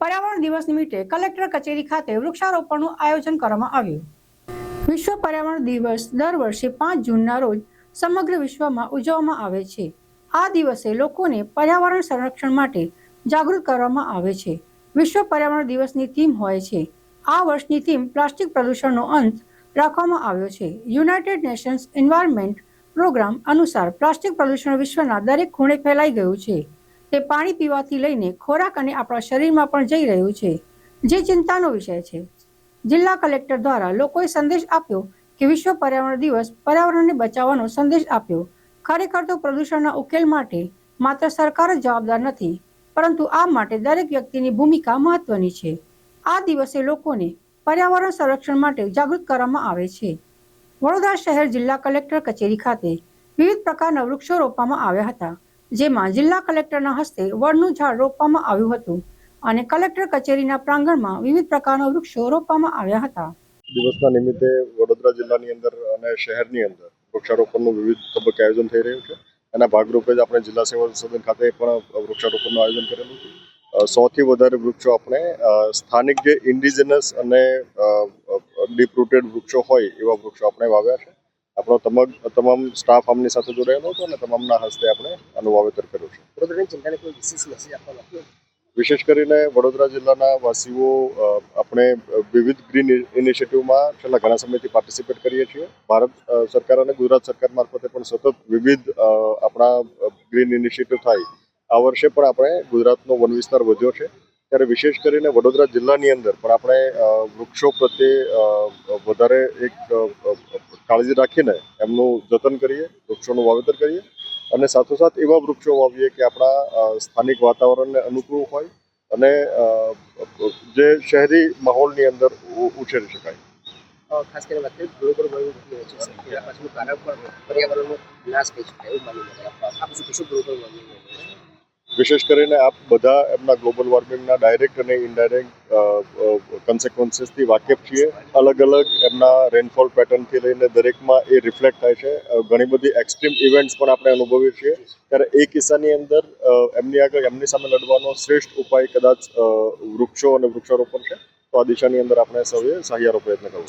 પર્યાવરણ દિવસ નિમિત્તે કલેક્ટર કચેરી ખાતે વૃક્ષારોપણનું આયોજન કરવામાં આવ્યું. વિશ્વ પર્યાવરણ દિવસ દર વર્ષે પાંચ જૂનના રોજ સમગ્ર વિશ્વમાં ઉજવવામાં આવે છે. આ દિવસે લોકોને પર્યાવરણ સંરક્ષણ માટે જાગૃત કરવામાં આવે છે. વિશ્વ પર્યાવરણ દિવસની થીમ હોય છે. આ વર્ષની થીમ પ્લાસ્ટિક પ્રદૂષણનો અંત રાખવામાં આવ્યો છે. યુનાઇટેડ નેશન્સ એન્વાયરમેન્ટ પ્રોગ્રામ અનુસાર પ્લાસ્ટિક પ્રદૂષણ વિશ્વના દરેક ખૂણે ફેલાઈ ગયું છે. તે પાણી પીવાથી લઈને ખોરાક અને આપણા શરીરમાં પણ જઈ રહ્યું છે, જે ચિંતાનો વિષય છે. જિલ્લા કલેક્ટર દ્વારા લોકોએ સંદેશ આપ્યો કે વિશ્વ પર્યાવરણ દિવસ પર્યાવરણને બચાવવાનો સંદેશ આપ્યો. ખરેખર તો પ્રદૂષણના ઉકેલ માટે માત્ર સરકાર જ જવાબદાર નથી, પરંતુ આ માટે દરેક વ્યક્તિની ભૂમિકા મહત્વની છે. આ દિવસે લોકોને પર્યાવરણ સંરક્ષણ માટે જાગૃત કરવામાં આવે છે. વડોદરા શહેર જિલ્લા કલેક્ટર કચેરી ખાતે વિવિધ પ્રકારના વૃક્ષો રોપવામાં આવ્યા હતા. જેમાં જિલ્લા કલેક્ટરના હસ્તે વડનું ઝાડ રોપવામાં આવ્યું હતું અને કલેક્ટર કચેરીના પ્રાંગણમાં વિવિધ પ્રકારના વૃક્ષો રોપવામાં આવ્યા હતા. દિવસના નિમિત્તે વડોદરા જિલ્લાની અંદર અને શહેરની અંદર વૃક્ષારોપણનું વિવિધ તબક્કે આયોજન થઈ રહ્યું છે. એના ભાગરૂપે જ આપણે જિલ્લા સેવા સદન ખાતે પણ વૃક્ષારોપણનું આયોજન કરેલું છે સૌથી વધારે વૃક્ષો આપણે સ્થાનિક જે ઇન્ડિજિનસ અને ડીપ રૂટેડ વૃક્ષો હોય એવા વૃક્ષો આપણે વાવ્યા છે. આપણો તમામ તમામ સ્ટાફ આમની સાથે જોડાયેલો હતો અને તમામના હસ્તે આપણે આનું વાવેતર કર્યું છે. વડોદરાની જનતાને કોઈ વિશેષ મેસેજ આપવા વિશેષ કરીને વડોદરા જિલ્લાના વાસીઓ આપણે વિવિધ ગ્રીન ઇનિશિયેટિવમાં છેલ્લા ઘણા સમયથી પાર્ટિસિપેટ કરીએ છીએ. ભારત સરકાર અને ગુજરાત સરકાર મારફતે પણ સતત વિવિધ આપણા ગ્રીન ઇનિશિયેટિવ થાય. આ વર્ષે પણ આપણે ગુજરાતનો વન વિસ્તાર વધ્યો છે. ત્યારે વિશેષ કરીને વડોદરા જિલ્લાની અંદર પણ આપણે વૃક્ષો પ્રત્યે વધારે એક કાળજી રાખીને એમનું જતન કરીએ, વૃક્ષોનું વાવેતર કરીએ અને સાથોસાથ એવા વૃક્ષો વાવીએ કે આપણા સ્થાનિક વાતાવરણને અનુકૂળ હોય અને જે શહેરી માહોલની અંદર ઉછેરી શકાય. ખાસ કરીને વાત કરીએ ગ્લોબલ વોર્મિંગ પણ પર્યાવરણનો નાશ કહી શકાય એવું માની છે. આપ શું કહેશો ગ્લોબલ વોર્મિંગ વિશેષ કરીને આપ બધા એમના ગ્લોબલ વોર્મિંગના ડાયરેક્ટ અને ઇનડાયરેક્ટ કન્સિક્વન્સીસથી વાકેફ છીએ. અલગ અલગ એમના રેનફોલ પેટર્નથી લઈને દરેકમાં એ રિફ્લેક્ટ થાય છે. ઘણી બધી એક્સ્ટ્રીમ ઇવેન્ટ્સ પણ આપણે અનુભવીએ છીએ. ત્યારે એ કિસ્સાની અંદર એમની આગળ, એમની સામે લડવાનો શ્રેષ્ઠ ઉપાય કદાચ વૃક્ષો અને વૃક્ષારોપણ છે. તો આ દિશાની અંદર આપણે સૌએ સહિયારો પ્રયત્ન કરવો